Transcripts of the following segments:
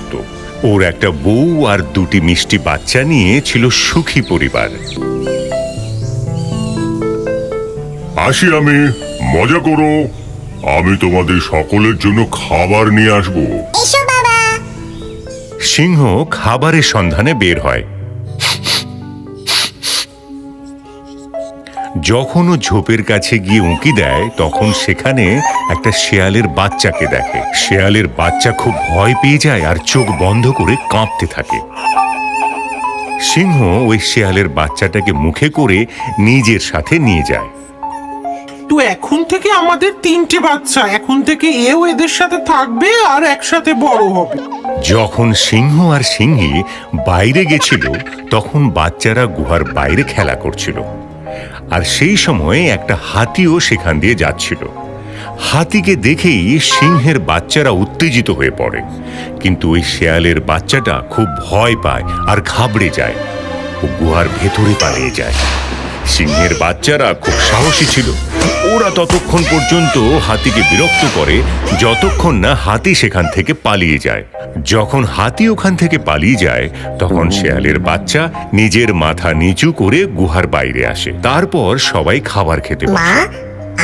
করত ওর একটা বউ আর দুটি মিষ্টি বাচ্চা নিয়ে ছিল সুখী পরিবার। আসি আমি মজা করো। আমি তোমাদের সকলের জন্য খাবার নিয়ে আসব। সিংহ খাবারের সন্ধানে বের হয়। যখন ও ঝোপের কাছে গিয়ে উঁকি দেয় তখন সেখানে একটা শেয়ালের বাচ্চাকে দেখে। শেয়ালের বাচ্চা খুব ভয় পেয়ে যায় আর চোখ বন্ধ করে কাঁপতে থাকে। সিংহ ওই শেয়ালের বাচ্চাটাকে মুখে করে নিজের সাথে নিয়ে যায়। তো এখন থেকে আমাদের তিনটে বাচ্চা এখন থেকে এও এদের সাথে থাকবে আর একসাথে বড় হবে। যখন সিংহ আর সিংহী বাইরে গেছিল তখন বাচ্চারা গুহার বাইরে খেলা করছিল। আর সেই সময়ে একটা হাতিও সেখান দিয়ে যাচ্ছিল। হাতিকে দেখেই সিংহের বাচ্চারা উত্তেজিত হয়ে পড়ে। কিন্তু ওই শেয়ালের বাচ্চাটা খুব ভয় পায় আর ঘাবড়ে যায় ও গুহার ভেতরে পালিয়ে যায়। সিংহের বাচ্চারা খুব সাহসী ছিল। ওরা ততক্ষণ পর্যন্ত হাতিকে বিরক্ত করে যতক্ষণ না হাতি সেখান থেকে পালিয়ে যায়। যখন হাতি ওখান থেকে পালিয়ে যায় তখন শেয়ালের বাচ্চা নিজের মাথা নিচু করে গুহার বাইরে আসে। তারপর সবাই খাবার খেতে। মা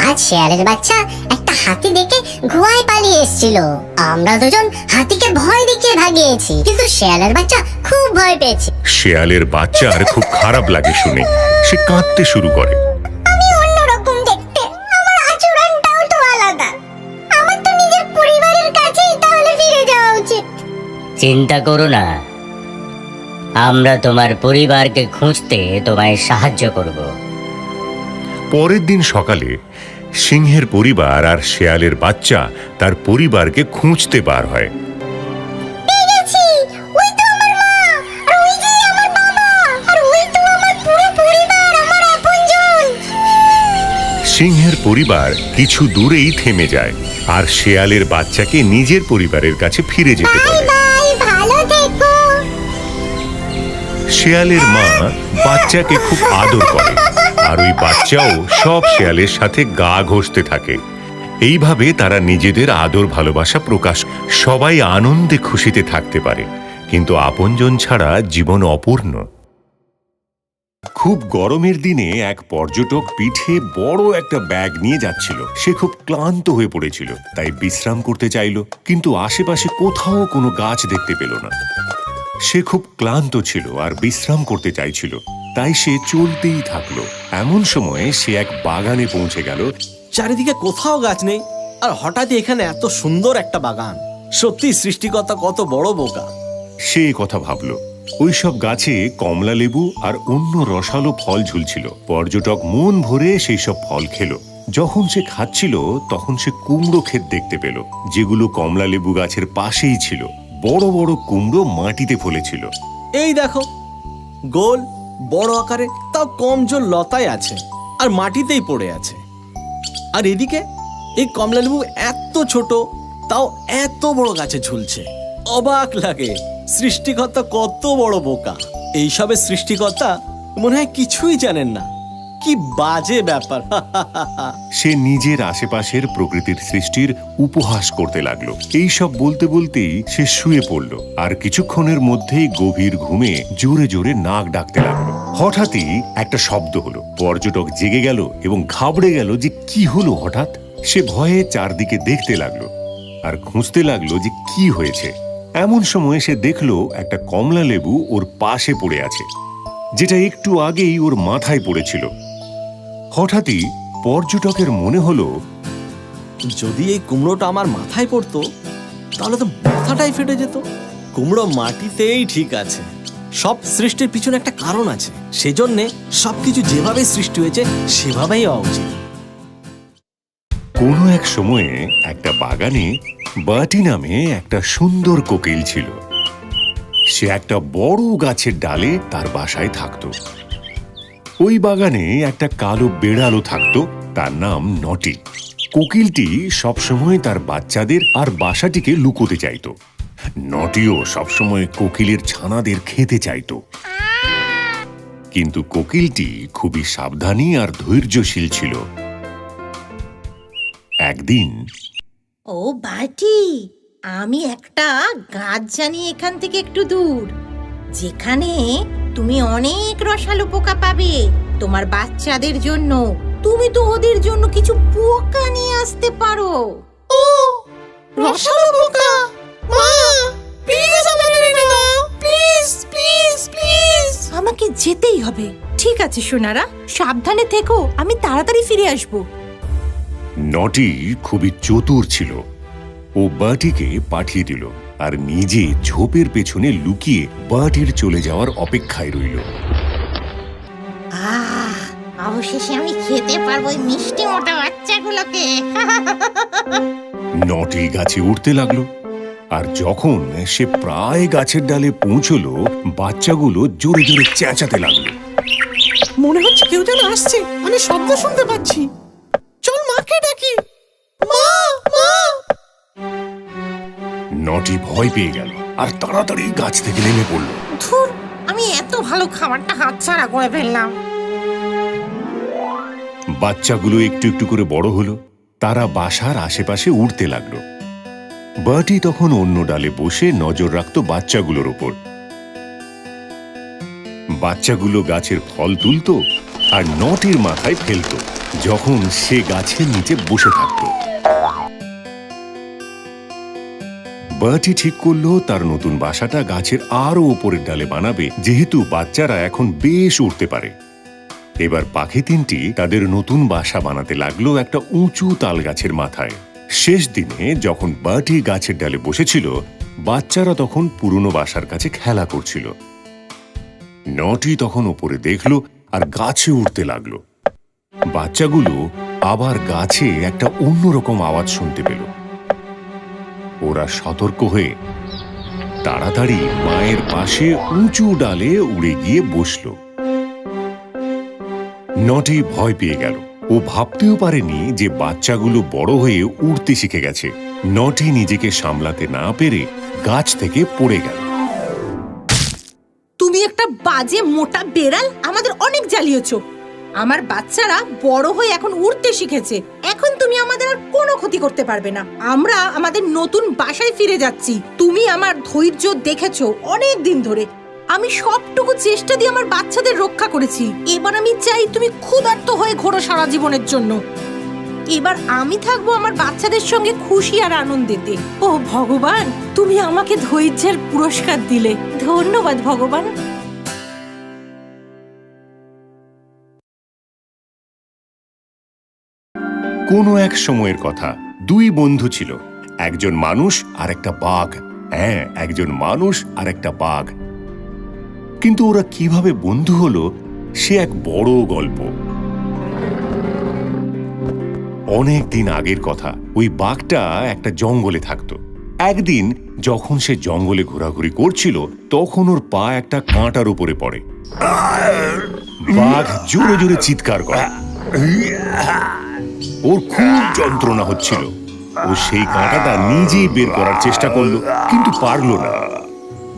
আজ শেয়ালের বাচ্চা একটা হাতি দেখে গুহায় পালিয়ে এসেছিল। আমরা দুজন হাতিকে ভয় দেখিয়ে ভাগিয়েছি কিন্তু শেয়ালের বাচ্চা খুব ভয় পেয়েছে। শেয়ালের বাচ্চার খুব খারাপ লাগে শুনে। সে কাঁদতে শুরু করে। চিন্তা করো না। আমরা তোমার পরিবারকে খুঁজতে তোমায় সাহায্য করব। পরের দিন সকালে সিংহের পরিবার আর শেয়ালের বাচ্চা তার পরিবারকে খুঁজতে বার হয়। পেয়ে গেছি! ওই তো আমার মা! আর ওই যে আমার বাবা আর ওই তো আমার পুরো পরিবার আমার আপনজন! সিংহের পরিবার কিছু দূরেই থেমে যায় আর শেয়ালের বাচ্চাকে নিজের পরিবারের কাছে ফিরে যেতে বলে। শেয়ালের মা বাচ্চাকে খুব আদর করে। আর ওই বাচ্চাও সব শেয়ালের সাথে গা ঘষতে থাকে। এইভাবে তারা নিজেদের আদর ভালোবাসা প্রকাশ সবাই আনন্দে খুশিতে থাকতে পারে। কিন্তু আপনজন ছাড়া জীবন অপূর্ণ। খুব গরমের দিনে এক পর্যটক পিঠে বড় একটা ব্যাগ নিয়ে যাচ্ছিল। সে খুব ক্লান্ত হয়ে পড়েছিল, তাই বিশ্রাম করতে চাইল, কিন্তু আশেপাশে কোথাও কোনো গাছ দেখতে পেল না। সে খুব ক্লান্ত ছিল আর বিশ্রাম করতে চাইছিল। তাই সে চলতেই থাকল। এমন সময়ে সে এক বাগানে পৌঁছে গেল। চারিদিকে কোথাও গাছ নেই। আর হঠাৎই এখানে এত সুন্দর একটা বাগান। সত্যি সৃষ্টিকর্তা কত বড় বোকা। সে কথা ভাবল। ওইসব গাছে কমলা লেবু আর অন্য রসালো ফল ঝুলছিল। পর্যটক মন ভরে সেই সব ফল খেল। যখন সে খাচ্ছিল তখন সে কুমড়ো ক্ষেত দেখতে পেল যেগুলো কমলা লেবু গাছের পাশেই ছিল। বড় বড় কুমড়ো মাটিতে ফলেছিল। এই দেখো, গোল, বড় আকারে, তাও কম জোর লতায় আছে, আর মাটিতেই পড়ে আছে। আর এদিকে, এই কমলালেবু এত ছোট, তাও এত বড় গাছে ঝুলছে। অবাক লাগে, সৃষ্টিকর্তা কত বড় বোকা। এইসবের সৃষ্টিকর্তা মনে হয় কিছুই জানেন না। কি বাজে ব্যাপার। সে নিজের আশেপাশের প্রকৃতির সৃষ্টির উপহাস করতে লাগল। এই সব বলতে বলতেই সে শুয়ে পড়ল আর কিছুক্ষণের মধ্যেই গভীর ঘুমে জোরে জোরে নাক ডাকতে লাগল। হঠাৎই একটা শব্দ হলো। পর্যটক জেগে গেল এবং ঘাবড়ে গেল যে কি হলো হঠাৎ। সে ভয়ে চারদিকে দেখতে লাগল আর খুঁজতে লাগল যে কি হয়েছে। এমন সময় সে দেখল একটা কমলা লেবু ওর পাশে পড়ে আছে, যেটা একটু আগেই ওর মাথায় পড়েছিল। হঠাৎই পর্যটকের মনে হলো যদি এই কুমড়োটা আমার মাথায় পড়তো তাহলে তো মাথাটাই ফেটে যেত। কুমড়ো মাটিতেই ঠিক আছে। সব সৃষ্টির পিছনে একটা কারণ আছে। সেজন্যে সবকিছু যেভাবে সৃষ্টি হয়েছে সেভাবেই হওয়া উচিত। কোনো এক সময়ে একটা বাগানে বাটি নামে একটা সুন্দর কোকিল ছিল। সে একটা বড় গাছের ডালে তার বাসায় থাকতো। ওই বাগানে একটা কালো বেড়ালও থাকতো, তার নাম নটি। কোকিলটি সবসময় তার বাচ্চাদের আর বাসাটিকে লুকোতে চাইতো। নটিও সবসময় কোকিলের ছানাদের খেতে চাইতো। কিন্তু কোকিলটি খুবই সাবধানী আর ধৈর্যশীল ছিল। একদিন ও বাটি আমি একটা গাছ জানি এখান থেকে একটু দূর। যেখানে তুমি অনেক রসালো পোকা পাবে। তোমার বাচ্চাদের জন্য তুমি তো ওদের জন্য কিছু পোকা নিয়ে আসতে পারো। ও রসালো পোকা? মা প্লিজ আমাকে রেখে দাও প্লিজ প্লিজ প্লিজ আমাকে যেতেই হবে। ঠিক আছে সোনারা সাবধানে থেকো আমি তাড়াতাড়ি ফিরে আসব। নটি খুবই চতুর ছিল। ও বাটিকে পাঠিয়ে দিল। আর নিজে ঝোপের পেছনে লুকিয়ে বাটির চলে যাওয়ার অপেক্ষায় রইল। আহ অবশেষে আমি খেতে পারব মিষ্টি মোটা বাচ্চাগুলোকে। নটি গাছে উঠতে লাগল আর যখন সে প্রায় গাছের ডালে পৌঁছলো বাচ্চাগুলো জোরে জোরে চেঁচাতে লাগল। মনে হচ্ছে কেউ যেন আসছে আমি শব্দ শুনতে পাচ্ছি। নটি ভয় পেয়ে গেল। আর তাড়াতাড়ি গাছ থেকে নেমে পড়ল। ধুর আমি এত ভালো খাবারটা হাতছাড়া করে ফেললাম। বাচ্চাগুলো একটু একটু করে বড় হলো। তারা বাসার আশেপাশে উড়তে লাগল। বাটি তখন অন্য ডালে বসে নজর রাখত বাচ্চাগুলোর ওপর। বাচ্চাগুলো গাছের ফল তুলতো আর নটির মাথায় ফেলতো যখন সে গাছের নিচে বসে থাকত। বার্টি ঠিক করল, তার নতুন বাসাটা গাছের আরও ওপরের ডালে বানাবে, যেহেতু বাচ্চারা এখন বেশ উঠতে পারে। এবার পাখি তিনটি তাদের নতুন বাসা বানাতে লাগল একটা উঁচু তাল গাছের মাথায়। শেষ দিনে যখন বাটি গাছের ডালে বসেছিল, বাচ্চারা তখন পুরনো বাসার কাছে খেলা করছিল। নটি তখন ওপরে দেখল আর গাছে উঠতে লাগল। বাচ্চাগুলো আবার গাছে একটা অন্যরকম আওয়াজ শুনতে পেল। ওরা সতর্ক হয়ে তাড়াতাড়ি মায়ের পাশে উঁচু ডালে উড়ে গিয়ে বসল। নটি ভয় পেয়ে গেল। ও ভাবতেও পারেনি যে বাচ্চাগুলো বড় হয়ে উড়তে শিখে গেছে। নটি নিজেকে সামলাতে না পেরে গাছ থেকে পড়ে গেল। তুমি একটা বাজে মোটা বেড়াল, আমাদের অনেক জ্বালিয়েছ। আমার বাচ্চারা বড় হয়ে এখন উড়তে শিখেছে। ক্ষতি করতে পারবে না। আমরা আমাদের নতুন বাসায় ফিরে যাচ্ছি। তুমি আমার ধৈর্য দেখেছ অনেক দিন ধরে। আমি সবটুকু চেষ্টা দিয়ে আমার বাচ্চাদের রক্ষা করেছি। এবার আমি চাই তুমি ক্ষুধার্ত হয়ে ঘোরো সারা জীবনের জন্য। এবার আমি থাকব আমার বাচ্চাদের সঙ্গে খুশি আর আনন্দেতে। ও ভগবান! তুমি আমাকে ধৈর্যের পুরস্কার দিলে। ধন্যবাদ, ভগবান। কোনো এক সময়ের কথা। দুই বন্ধু ছিল। একজন মানুষ আর একটা বাঘ। হ্যাঁ একজন মানুষ আর একটা বাঘ। কিন্তু ওরা কীভাবে বন্ধু হলো, সে এক বড় গল্প। অনেক দিন আগের কথা। ওই বাঘটা একটা জঙ্গলে থাকতো। একদিন যখন সে জঙ্গলে ঘোরাঘুরি করছিল, তখন ওর পা একটা কাঁটার উপরে পড়ে। বাঘ জোরে জোরে চিৎকার করে। ওর খুব যন্ত্রণা হচ্ছিল। ও সেই কাঁটাটা নিজেই বের করার চেষ্টা করল কিন্তু পারল না।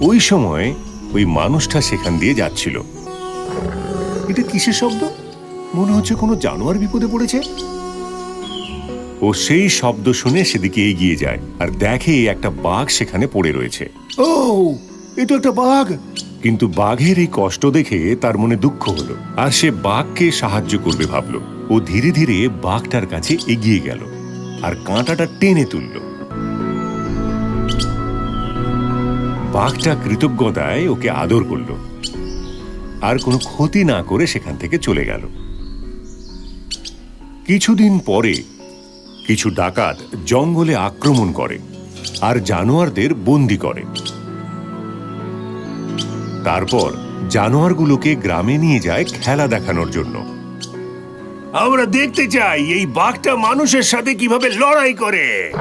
ওই সময় ওই মানুষটা সেখান দিয়ে যাচ্ছিল। এটা কিসের শব্দ? মনে হচ্ছে কোনো জানোয়ার বিপদে পড়েছে। ও সেই শব্দ শুনে সেদিকে এগিয়ে যায় আর দেখে একটা বাঘ সেখানে পড়ে রয়েছে। ও এ তো একটা বাঘ। কিন্তু বাঘের এই কষ্ট দেখে তার মনে দুঃখ হলো আর সে বাঘকে সাহায্য করবে ভাবলো। ও ধীরে ধীরে বাঘটার কাছে এগিয়ে গেল আর কাঁটাটা টেনে তুলল। বাঘটা কৃতজ্ঞতায় ওকে আদর করল। আর কোনো ক্ষতি না করে সেখান থেকে চলে গেল। কিছুদিন পরে কিছু ডাকাত জঙ্গলে আক্রমণ করে আর জানোয়ারদের বন্দি করে। তারপর জানোয়ারগুলোকে গ্রামে নিয়ে যায় খেলা দেখানোর জন্য। আমরা দেখতে চাই এই বাঘটা মানুষের সাথে কীভাবে লড়াই করে।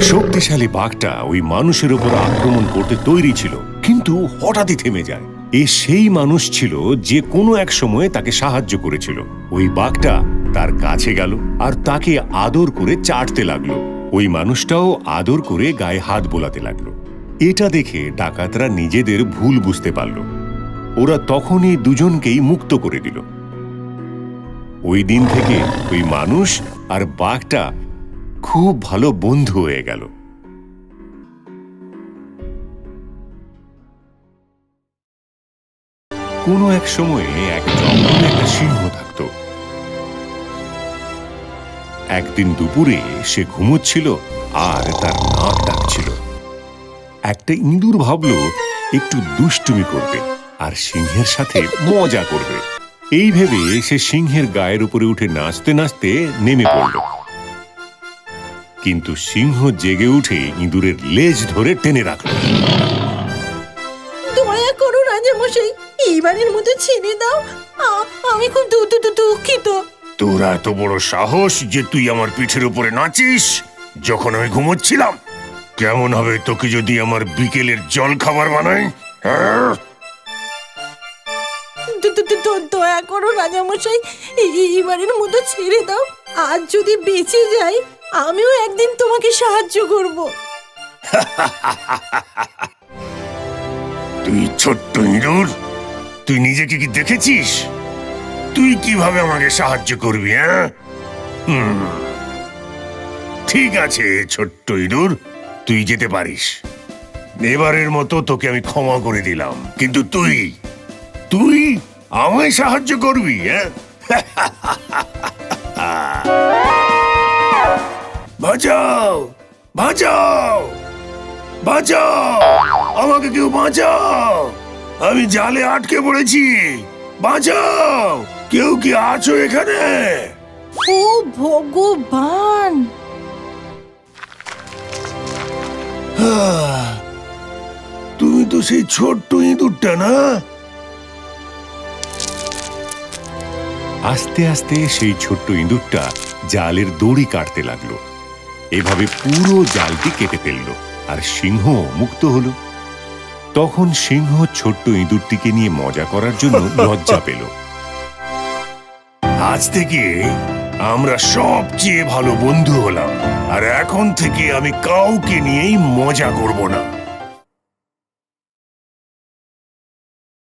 শক্তিশালী বাঘটা ওই মানুষের উপর আক্রমণ করতে তৈরি ছিল, কিন্তু হঠাৎই থেমে যায়। এ সেই মানুষ ছিল যে কোনো এক সময়ে তাকে সাহায্য করেছিল। ওই বাঘটা তার কাছে গেল আর তাকে আদর করে চাটতে লাগল। ওই মানুষটাও আদর করে গায়ে হাত বোলাতে লাগল। এটা দেখে ডাকাতরা নিজেদের ভুল বুঝতে পারল। ওরা তখনই দুজনকেই মুক্ত করে দিল। ওই দিন থেকে ওই মানুষ আর বাঘটা খুব ভালো বন্ধু হয়ে গেল। কোনো এক সময়ে এক জঙ্গলে একটা সিংহ থাকত। একদিন দুপুরে সে ঘুমোচ্ছিল আর তার নাক ডাকছিল। একটা ইঁদুর ভাবলো একটু দুষ্টুমি করবে আর সিংহের সাথে মজা করবে। এই ভেবে সে সিংহের গায়ের উপরে উঠে নাচতে নাচতে নেমে পড়ল। কিন্তু সিংহ জেগে উঠে ইঁদুরের লেজ ধরে টেনে রাখল। দয়া করো রাজামশাই এইবারের মতো ছেড়ে দাও। আমি খুব দুঃখিত। তোর এত বড় সাহস যে তুই আমার পিঠের উপরে নাচিস? যখন আমি ঘুমোচ্ছিলাম কেমন হবে তোকে যদি আমার বিকেলের জল খাবার বানাই হ্যাঁ? দয়া করো রাজামশাই এইবারের মতো ছেড়ে দাও আজ যদি বেঁচে যাই আমিও একদিন তোমাকে সাহায্য করব তুই ছোট্ট ইঁদুর তুই নিজেকে কি দেখেছিস তুই কীভাবে আমাকে সাহায্য করবি হ্যাঁ। ঠিক আছে ছোট্ট ইঁদুর তুই যেতে পারিস। এবারের মতো তোকে আমি ক্ষমা করে দিলাম। কিন্তু তুই তুই আমায় সাহায্য করবি হ্যাঁ? বাঁচাও বাঁচাও বাঁচাও, আমাকে কেউ বাঁচাও। আমি জালে আটকে পড়েছি, বাঁচাও, কেউ কি আছো এখানে? ও ভগবান! তুমি তো সেই ছোট্ট ইঁদুরটা না? আস্তে আস্তে সেই ছোট্ট ইঁদুরটা জালের দড়ি কাটতে লাগল। এভাবে পুরো জালটি কেটে ফেলল আর সিংহ মুক্ত হলো। তখন সিংহ ছোট্ট ইঁদুরটিকে নিয়ে মজা করার জন্য লজ্জা পেল। আজ থেকে আমরা সবচেয়ে ভালো বন্ধু হলাম। আর এখন থেকে আমি কাউকে নিয়েই মজা করব না।